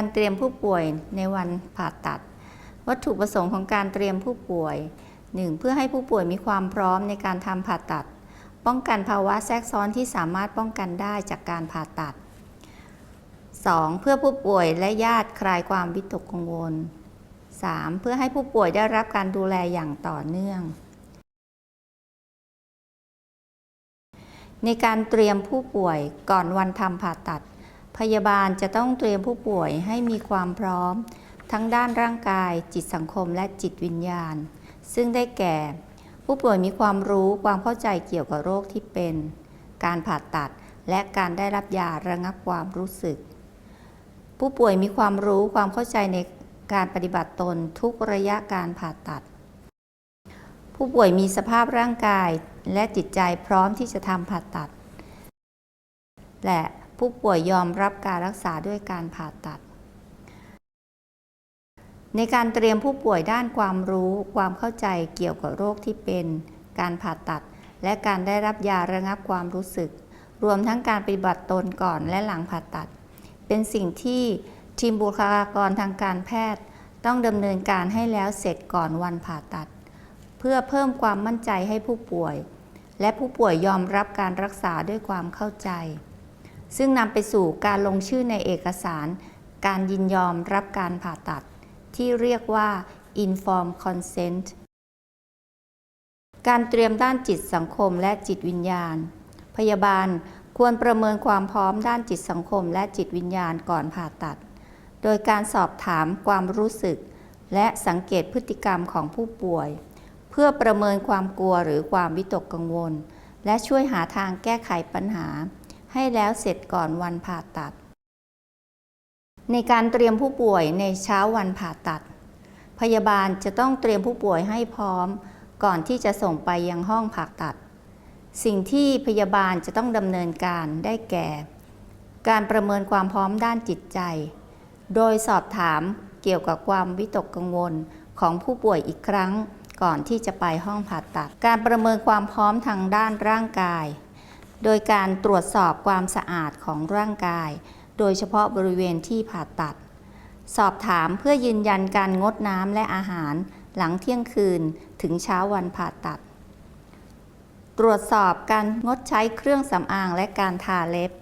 การเตรียมผู้ป่วยในวันผ่าตัด วัตถุประสงค์ของการเตรียมผู้ป่วย 1. เพื่อให้ผู้ป่วยมีความพร้อมในการทำผ่าตัด ป้องกันภาวะแทรกซ้อนที่สามารถป้องกันได้จากการผ่าตัด 2. เพื่อผู้ป่วยและญาติคลายความวิตกกังวล 3. เพื่อให้ผู้ป่วยได้รับการดูแลอย่างต่อเนื่อง ในการเตรียมผู้ป่วยก่อนวันทำผ่าตัด พยาบาลจะต้องเตรียมผู้ป่วยให้มีความพร้อม ทั้งด้านร่างกาย จิตสังคมและจิตวิญญาณ ซึ่งได้แก่ ผู้ป่วยมีความรู้ความเข้าใจเกี่ยวกับโรคที่เป็น การผ่าตัดและการได้รับยาระงับความรู้สึก ผู้ป่วยมีความรู้ความเข้าใจในการปฏิบัติตนทุกระยะการผ่าตัด ผู้ป่วยมีสภาพร่างกายและจิตใจพร้อมที่จะทำผ่าตัด และ ผู้ป่วยยอมรับการรักษาด้วยการผ่าตัด ในการเตรียมผู้ป่วยด้านความรู้ ความเข้าใจเกี่ยวกับโรคที่เป็น การผ่าตัด และการได้รับยาระงับความรู้สึก รวมทั้งการปฏิบัติตนก่อนและหลังผ่าตัด เป็นสิ่งที่ทีมบุคลากรทางการแพทย์ ต้องดำเนินการให้แล้วเสร็จก่อนวันผ่าตัด เพื่อเพิ่มความมั่นใจให้ผู้ป่วย และผู้ป่วยยอมรับการรักษาด้วยความเข้าใจ ซึ่งนำไปสู่การลงชื่อในเอกสาร การยินยอมรับการผ่าตัด ที่เรียกว่า informed consent การเตรียมด้านจิตสังคมและจิตวิญญาณ พยาบาลควรประเมินความพร้อมด้านจิตสังคมและจิตวิญญาณก่อนผ่าตัด โดยการสอบถามความรู้สึก และสังเกตพฤติกรรมของผู้ป่วย เพื่อประเมินความกลัวหรือความวิตกกังวล และช่วยหาทางแก้ไขปัญหา ให้แล้วเสร็จก่อนวันผ่าตัด ในการเตรียมผู้ป่วยในเช้าวันผ่าตัด พยาบาลจะต้องเตรียมผู้ป่วยให้พร้อม ก่อนที่จะส่งไปยังห้องผ่าตัด สิ่งที่พยาบาลจะต้องดำเนินการได้แก่ การประเมินความพร้อมด้านจิตใจ โดยสอบถามเกี่ยวกับความวิตกกังวลของผู้ป่วยอีกครั้งก่อนที่จะไปห้องผ่าตัด การประเมินความพร้อมทางด้านร่างกาย โดยการตรวจสอบความสะอาดของร่างกาย โดยเฉพาะบริเวณที่ผ่าตัด สอบถามเพื่อยืนยันการงดน้ำและอาหารหลังเที่ยงคืนถึงเช้าวันผ่าตัด ตรวจสอบการงดใช้เครื่องสำอางและการทาเล็บ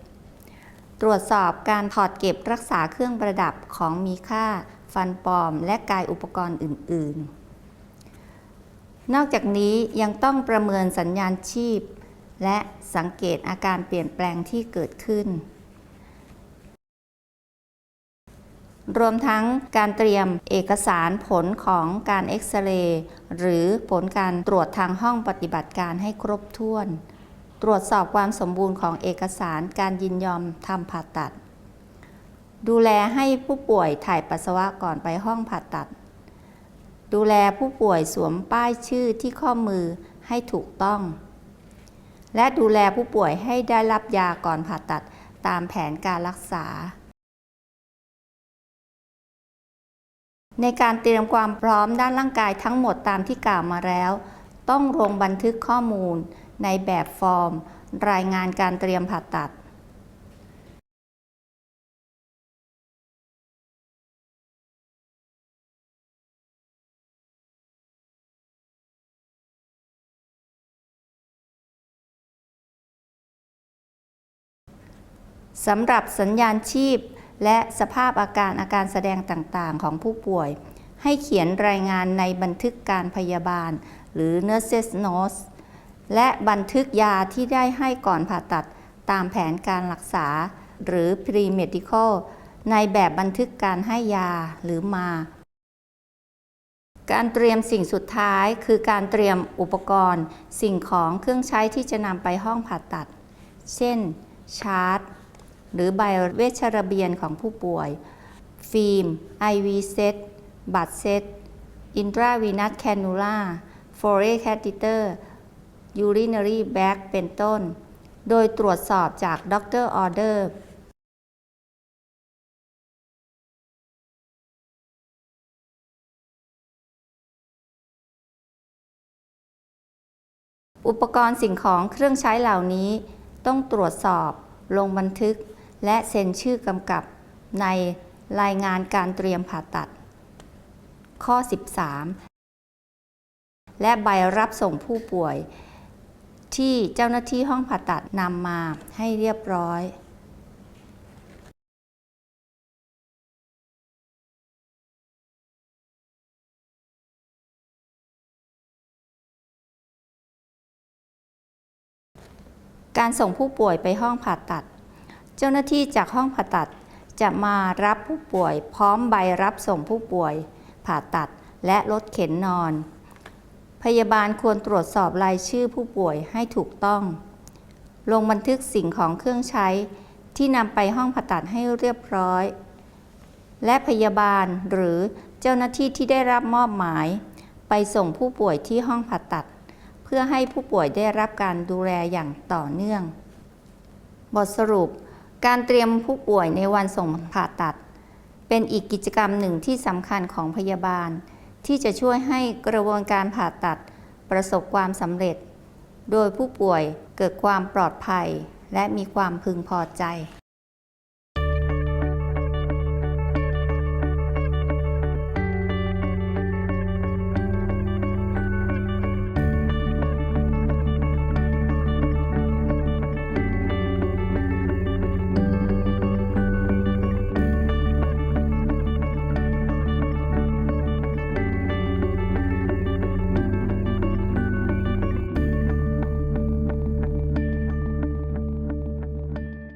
ตรวจสอบการถอดเก็บรักษาเครื่องประดับของมีค่า ฟันปลอม และกายอุปกรณ์อื่น ๆ นอกจากนี้ยังต้องประเมินสัญญาณชีพ และสังเกตอาการเปลี่ยนแปลงที่เกิดขึ้น รวมทั้งการเตรียมเอกสารผลของการเอ็กซเรย์หรือผลการตรวจทางห้องปฏิบัติการให้ครบถ้วน ตรวจสอบความสมบูรณ์ของเอกสารการยินยอมทำผ่าตัด ดูแลให้ผู้ป่วยถ่ายปัสสาวะก่อนไปห้องผ่าตัด ดูแลผู้ป่วยสวมป้ายชื่อที่ข้อมือให้ถูกต้อง และดูแลผู้ป่วยให้ได้รับยาก่อนผ่าตัดตามแผนการรักษา ในการเตรียมความพร้อมด้านร่างกายทั้งหมดตามที่กล่าวมาแล้ว ต้องลงบันทึกข้อมูลในแบบฟอร์ม รายงานการเตรียมผ่าตัด สำหรับสัญญาณชีพ และสภาพอาการอาการแสดงต่างๆ ของผู้ป่วย ให้เขียนรายงานในบันทึกการพยาบาล หรือ nurses notes และบันทึกยาที่ได้ให้ก่อนผ่าตัดตามแผนการรักษา หรือ pre-medical ในแบบบันทึกการให้ยาหรือมา การเตรียมสิ่งสุดท้ายคือการเตรียมอุปกรณ์ สิ่งของเครื่องใช้ที่จะนำไปห้องผ่าตัด เช่น ชาร์ต หรือใบเวชระเบียนของผู้ป่วย ฟิล์ม IV เซตบัตรเซตอินทราวีนัสแคนูล่าโฟเรแคติเตอร์ยูรินารีแบ็กเป็นต้น โดยตรวจสอบจากด็อกเตอร์ออเดอร์อุปกรณ์สิ่งของเครื่องใช้เหล่านี้ ต้องตรวจสอบลงบันทึก และเซ็นชื่อกำกับในรายงานการเตรียมผ่าตัด ข้อ 13 และใบรับส่งผู้ป่วย ที่เจ้าหน้าที่ห้องผ่าตัดนำมาให้เรียบร้อยการส่งผู้ป่วยไปห้องผ่าตัด เจ้าหน้าที่จากห้องผ่าตัดจะมารับผู้ป่วย พร้อมใบรับส่งผู้ป่วย ผ่าตัดและรถเข็นนอน พยาบาลควรตรวจสอบรายชื่อผู้ป่วยให้ถูกต้อง ลงบันทึกสิ่งของเครื่องใช้ที่นำไปห้องผ่าตัดให้เรียบร้อย และพยาบาลหรือเจ้าหน้าที่ที่ได้รับมอบหมาย ไปส่งผู้ป่วยที่ห้องผ่าตัด เพื่อให้ผู้ป่วยได้รับการดูแลอย่างต่อเนื่อง บทสรุป การเตรียมผู้ป่วยในวันส่งผ่าตัด เป็นอีกกิจกรรมหนึ่งที่สำคัญของพยาบาล ที่จะช่วยให้กระบวนการผ่าตัดประสบความสำเร็จ โดยผู้ป่วยเกิดความปลอดภัย และมีความพึงพอใจ